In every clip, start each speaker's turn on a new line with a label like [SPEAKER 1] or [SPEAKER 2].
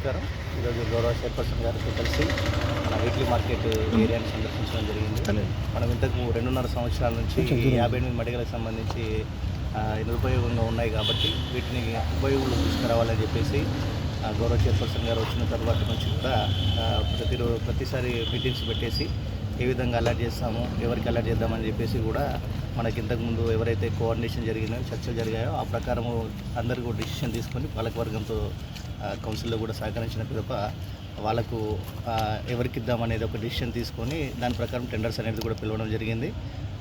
[SPEAKER 1] నమస్కారం. ఈరోజు గౌరవ చైర్పర్సన్ గారితో కలిసి మన వీక్లీ మార్కెట్ ఏరియాని సందర్శించడం జరిగింది. మనం ఇంతకు రెండున్నర సంవత్సరాల నుంచి ఈ యాభై ఎనిమిది మడిగలకు సంబంధించి నిరుపయోగంగా ఉన్నాయి కాబట్టి వీటిని ఉపయోగంలో తీసుకురావాలని చెప్పేసి ఆ, గౌరవ చైర్పర్సన్ గారు వచ్చిన తర్వాత నుంచి కూడా ఆ, ప్రతిరో ప్రతిసారి మీటింగ్స్ పెట్టేసి ఏ విధంగా అలర్ట్ చేస్తాము ఎవరికి అలర్ట్ చేద్దామని చెప్పేసి కూడా మనకి ఇంతకుముందు ఎవరైతే కోఆర్డినేషన్ జరిగినాయో చర్చలు జరిగాయో ఆ ప్రకారము అందరూ కూడా డిసిషన్ తీసుకొని పాలకవర్గంతో కౌన్సిల్లో కూడా సహకరించిన తప్ప వాళ్ళకు ఎవరికి ఇద్దామనేది ఒక డిసిషన్ తీసుకొని దాని ప్రకారం టెండర్స్ అనేది కూడా పిలవడం జరిగింది.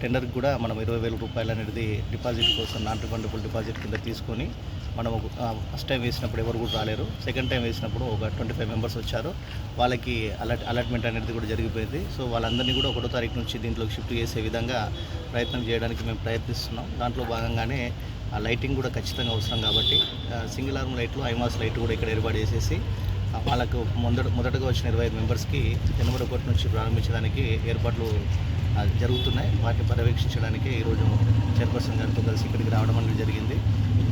[SPEAKER 1] టెండర్కి కూడా మనం ఇరవై వేల రూపాయలు అనేది డిపాజిట్ కోసం నాన్ రిఫండబుల్ డిపాజిట్ కింద తీసుకొని మనం ఫస్ట్ టైం వేసినప్పుడు ఎవరు కూడా రాలేరు. సెకండ్ టైం వేసినప్పుడు ఒక ట్వంటీ ఫైవ్ మెంబర్స్ వచ్చారు. వాళ్ళకి అలర్ట్ అలాట్మెంట్ అనేది కూడా జరిగిపోయింది. సో వాళ్ళందరినీ కూడా ఒకటో తారీఖు నుంచి దీంట్లోకి షిఫ్ట్ చేసే విధంగా ప్రయత్నం చేయడానికి మేము ప్రయత్నిస్తున్నాం. దాంట్లో భాగంగానే ఆ లైటింగ్ కూడా ఖచ్చితంగా అవసరం కాబట్టి సింగిల్ ఆర్మ్ లైట్లు ఐమాస్ లైట్ కూడా ఇక్కడ ఏర్పాటు చేసేసి వాళ్ళకు మొదట మొదటగా వచ్చిన ఇరవై ఐదు మెంబర్స్కి జనవరి ఒకటి నుంచి ప్రారంభించడానికి ఏర్పాట్లు జరుగుతున్నాయి. వాటిని పర్యవేక్షించడానికి ఈరోజు చైర్పర్సన్ గారితో కలిసి ఇక్కడికి రావడం అనేది జరిగింది.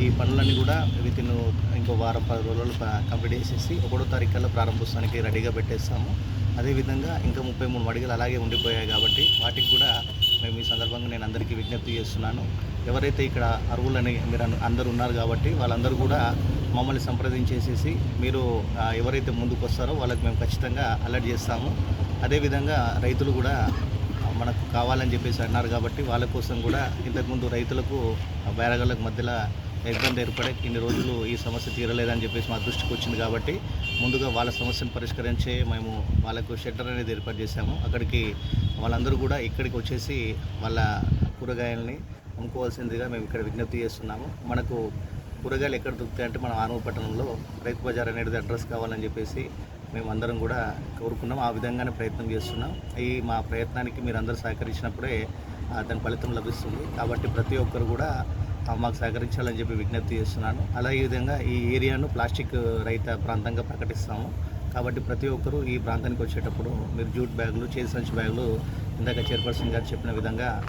[SPEAKER 1] ఈ పనులన్నీ కూడా విత్ ఇన్ ఇంకో వారం పది రోజులు కంప్లీట్ చేసేసి ఒకటో తారీఖు కల్లా ప్రారంభోత్సవానికి రెడీగా పెట్టేస్తాము. అదేవిధంగా ఇంకా ముప్పై మూడు మడిగలు అలాగే ఉండిపోయాయి కాబట్టి వాటికి కూడా మేము ఈ సందర్భంగా నేను అందరికీ విజ్ఞప్తి చేస్తున్నాను. ఎవరైతే ఇక్కడ అర్హులని మీరు అందరు ఉన్నారు కాబట్టి వాళ్ళందరూ కూడా మమ్మల్ని సంప్రదించేసేసి మీరు ఎవరైతే ముందుకు వస్తారో వాళ్ళకి మేము ఖచ్చితంగా అలర్ట్ చేస్తాము. అదేవిధంగా రైతులు కూడా మనకు కావాలని చెప్పేసి అన్నారు కాబట్టి వాళ్ళ కోసం కూడా ఇంతకుముందు రైతులకు బేరగాళ్ళకు మధ్యలో ఇబ్బంది ఏర్పడే ఇన్ని రోజులు ఈ సమస్య తీరలేదని చెప్పేసి మా దృష్టికి వచ్చింది కాబట్టి ముందుగా వాళ్ళ సమస్యను పరిష్కరించే మేము వాళ్ళకు షెల్టర్ అనేది ఏర్పాటు చేశాము. అక్కడికి వాళ్ళందరూ కూడా ఇక్కడికి వచ్చేసి వాళ్ళ కూరగాయలని అమ్ముకోవాల్సిందిగా మేము ఇక్కడ విజ్ఞప్తి చేస్తున్నాము. మనకు కూరగాయలు ఎక్కడ దొరుకుతాయి అంటే మన ఆనవ పట్టణంలో రైతు బజార్ అనేది అడ్రస్ కావాలని చెప్పేసి మేము అందరం కూడా కోరుకున్నాం. ఆ విధంగానే ప్రయత్నం చేస్తున్నాం. ఈ మా ప్రయత్నానికి మీరు అందరూ సహకరించినప్పుడే దాని ఫలితం లభిస్తుంది. కాబట్టి ప్రతి ఒక్కరు కూడా మాకు సహకరించాలని చెప్పి విజ్ఞప్తి చేస్తున్నాను. అలాగే ఈ విధంగా ఈ ఏరియాను ప్లాస్టిక్ రహిత ప్రాంతంగా ప్రకటిస్తాము. కాబట్టి ప్రతి ఒక్కరూ ఈ ప్రాంతానికి వచ్చేటప్పుడు మీరు జూట్ బ్యాగులు చేతి సంచి బ్యాగులు ఇందాక చైర్పర్సన్ గారు చెప్పిన విధంగా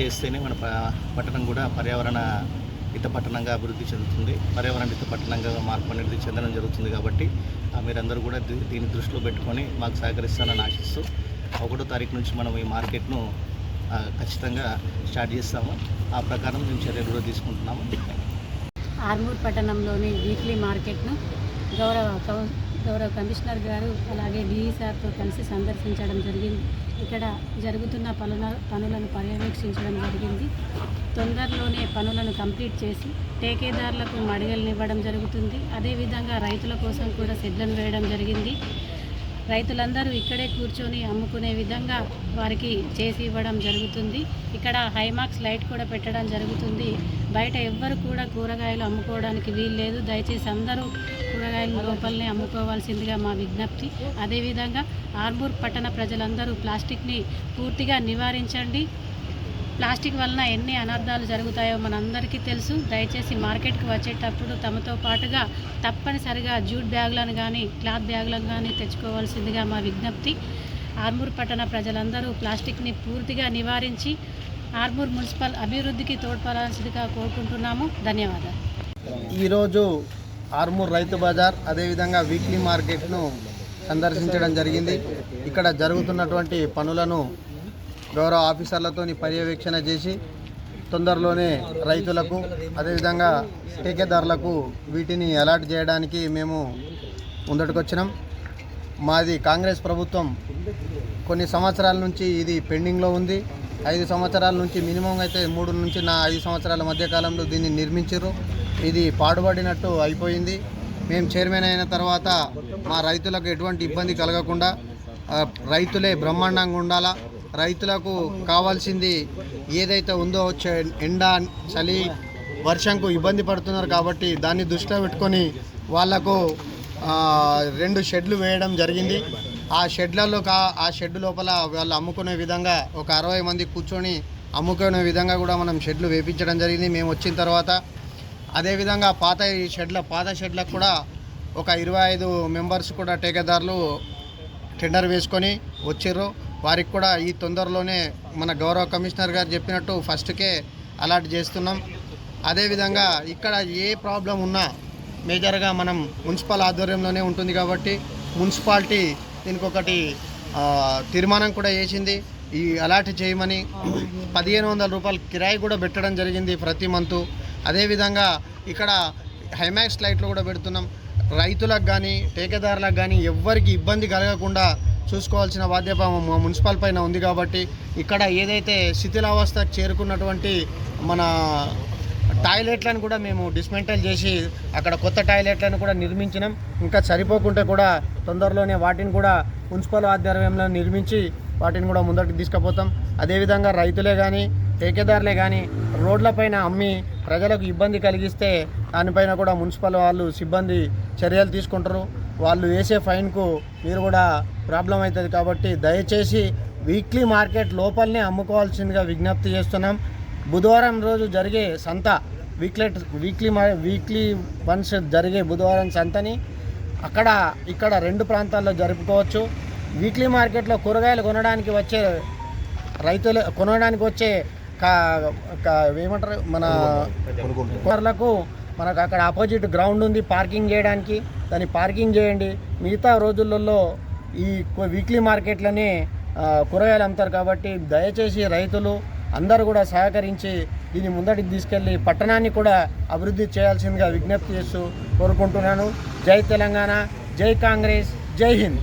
[SPEAKER 1] చేస్తేనే మన ప- పట్టణం కూడా పర్యావరణ హిత పట్టణంగా అభివృద్ధి చెందుతుంది. పర్యావరణ హిత పట్టణంగా మార్పు అనేది చెందడం జరుగుతుంది కాబట్టి ఆ, మీరందరూ కూడా దీ- దీన్ని దృష్టిలో పెట్టుకొని మాకు సహకరిస్తానని ఆశిస్తూ ఒకటో తారీఖు నుంచి మనం ఈ మార్కెట్ను ఖచ్చితంగా స్టార్ట్ చేస్తాము. ఆ ప్రకారం మేము చర్యలు కూడా తీసుకుంటున్నాము.
[SPEAKER 2] ఆర్మూర్ పట్టణంలోని వీక్లీ మార్కెట్ను గౌరవ గౌరవ కమిషనర్ గారు అలాగే డిఈ సార్తో కలిసి సందర్శించడం జరిగింది. ఇక్కడ జరుగుతున్న పనుల పనులను పర్యవేక్షించడం జరిగింది. తొందరలోనే పనులను కంప్లీట్ చేసి టేకేదారులకు మడిగలను ఇవ్వడం జరుగుతుంది. అదేవిధంగా రైతుల కోసం కూడా సెడ్లను వేయడం జరిగింది. రైతులందరూ ఇక్కడే కూర్చొని అమ్ముకునే విధంగా వారికి చేసి ఇవ్వడం జరుగుతుంది. ఇక్కడ హైమాక్స్ లైట్ కూడా పెట్టడం జరుగుతుంది. బయట ఎవ్వరు కూడా కూరగాయలు అమ్ముకోవడానికి వీలు లేదు దయచేసి అందరూ కూరగాయలు లోపలనే అమ్ముకోవాల్సిందిగా మా విజ్ఞప్తి. అదేవిధంగా ఆర్మూర్ పట్టణ ప్రజలందరూ ప్లాస్టిక్ని పూర్తిగా నివారించండి. ప్లాస్టిక్ వలన ఎన్ని అనర్థాలు జరుగుతాయో మనందరికీ తెలుసు. దయచేసి మార్కెట్కి వచ్చేటప్పుడు తమతో పాటుగా తప్పనిసరిగా జూట్ బ్యాగులను కానీ క్లాత్ బ్యాగులను కానీ తెచ్చుకోవాల్సిందిగా మా విజ్ఞప్తి. ఆర్మూర్ పట్టణ ప్రజలందరూ ప్లాస్టిక్ని పూర్తిగా నివారించి ఆర్మూర్ మున్సిపల్ అభివృద్ధికి తోడ్పడాల్సిందిగా కోరుకుంటున్నాము. ధన్యవాదాలు.
[SPEAKER 3] ఈరోజు ఆర్మూర్ రైతు బజార్ అదేవిధంగా వీక్లీ మార్కెట్ను సందర్శించడం జరిగింది. ఇక్కడ జరుగుతున్నటువంటి పనులను గౌరవ ఆఫీసర్లతోని పర్యవేక్షణ చేసి తొందరలోనే రైతులకు అదేవిధంగా టీకేదారులకు వీటిని అలాట్ చేయడానికి మేము ముందటికొచ్చినాం. మాది కాంగ్రెస్ ప్రభుత్వం. కొన్ని సంవత్సరాల నుంచి ఇది పెండింగ్లో ఉంది. ఐదు సంవత్సరాల నుంచి మినిమం అయితే మూడు నుంచి నా ఐదు సంవత్సరాల మధ్య కాలంలో దీన్ని నిర్మించారు ఇది పాడుపడినట్టు అయిపోయింది. మేము చైర్మన్ అయిన తర్వాత మా రైతులకు ఎటువంటి ఇబ్బంది కలగకుండా రైతులే బ్రహ్మాండంగా ఉండాలా రైతులకు కావాల్సింది ఏదైతే ఉందో వచ్చే ఎండ చలి వర్షంకు ఇబ్బంది పడుతున్నారు కాబట్టి దాన్ని దృష్టిలో పెట్టుకొని వాళ్ళకు రెండు షెడ్లు వేయడం జరిగింది. ఆ షెడ్లలో కా ఆ షెడ్ లోపల వాళ్ళు అమ్ముకునే విధంగా ఒక అరవై మంది కూర్చొని అమ్ముకునే విధంగా కూడా మనం షెడ్లు వేపించడం జరిగింది. మేము వచ్చిన తర్వాత అదేవిధంగా పాత ఈ షెడ్ల పాత షెడ్లకు కూడా ఒక ఇరవై ఐదు మెంబర్స్ కూడా టేకేదారులు టెండర్ వేసుకొని వచ్చిర్రు. వారికి కూడా ఈ తొందరలోనే మన గౌరవ కమిషనర్ గారు చెప్పినట్టు ఫస్ట్కే అలాట్ చేస్తున్నాం. అదేవిధంగా ఇక్కడ ఏ ప్రాబ్లం ఉన్నా మేజర్గా మనం మున్సిపల్ ఆధ్వర్యంలోనే ఉంటుంది కాబట్టి మున్సిపాలిటీ దీనికి ఒకటి తీర్మానం కూడా వేసింది. ఈ అలాట్ చేయమని పదిహేను వందల రూపాయలు కిరాయి కూడా పెట్టడం జరిగింది ప్రతి మంతు. అదేవిధంగా ఇక్కడ హైమాక్స్ లైట్లు కూడా పెడుతున్నాం. రైతులకు కానీ టేకేదారులకు కానీ ఎవ్వరికి ఇబ్బంది కలగకుండా చూసుకోవాల్సిన బాధ్యత మా మున్సిపల్ పైన ఉంది కాబట్టి ఇక్కడ ఏదైతే శిథిలావస్థకు చేరుకున్నటువంటి మన టాయిలెట్లను కూడా మేము డిస్మెంటల్ చేసి అక్కడ కొత్త టాయిలెట్లను కూడా నిర్మించినాం. ఇంకా సరిపోకుంటే కూడా తొందరలోనే వాటిని కూడా మున్సిపల్ ఆధ్వర్యంలో నిర్మించి వాటిని కూడా ముందరికి తీసుకుపోతాం. అదేవిధంగా రైతులే కానీ ठेकेదారులే కానీ రోడ్లపైన అమ్మి ప్రజలకు ఇబ్బంది కలిగిస్తే దానిపైన కూడా మున్సిపల్ వాళ్ళు సిబ్బంది చర్యలు తీసుకుంటారు. వాళ్ళు వేసే ఫైన్కు మీరు కూడా ప్రాబ్లం అవుతుంది కాబట్టి దయచేసి వీక్లీ మార్కెట్ లోపలనే అమ్ముకోవాల్సిందిగా విజ్ఞప్తి చేస్తున్నాం. బుధవారం రోజు జరిగే సంత వీక్లీ వీక్లీ మా- వీక్లీ వన్స్ జరిగే బుధవారం సంతని అక్కడ ఇక్కడ రెండు ప్రాంతాల్లో జరుపుకోవచ్చు. వీక్లీ మార్కెట్లో కూరగాయలు కొనడానికి వచ్చే రైతులు కొనడానికి వచ్చే ఏమంటారు? మన కూరలకు మనకు అక్కడ ఆపోజిట్ గ్రౌండ్ ఉంది పార్కింగ్ చేయడానికి. దాన్ని పార్కింగ్ చేయండి. మిగతా రోజులలో ఈ వీక్లీ మార్కెట్లోనే కూరగాయలు అమ్ముతారు కాబట్టి దయచేసి రైతులు అందరూ కూడా సహకరించి దీన్ని ముందటికి తీసుకెళ్ళి పట్టణాన్ని కూడా అభివృద్ధి చేయాల్సిందిగా విజ్ఞప్తి చేస్తూ కోరుకుంటున్నాను. జై తెలంగాణ జై కాంగ్రెస్ జై హింద్.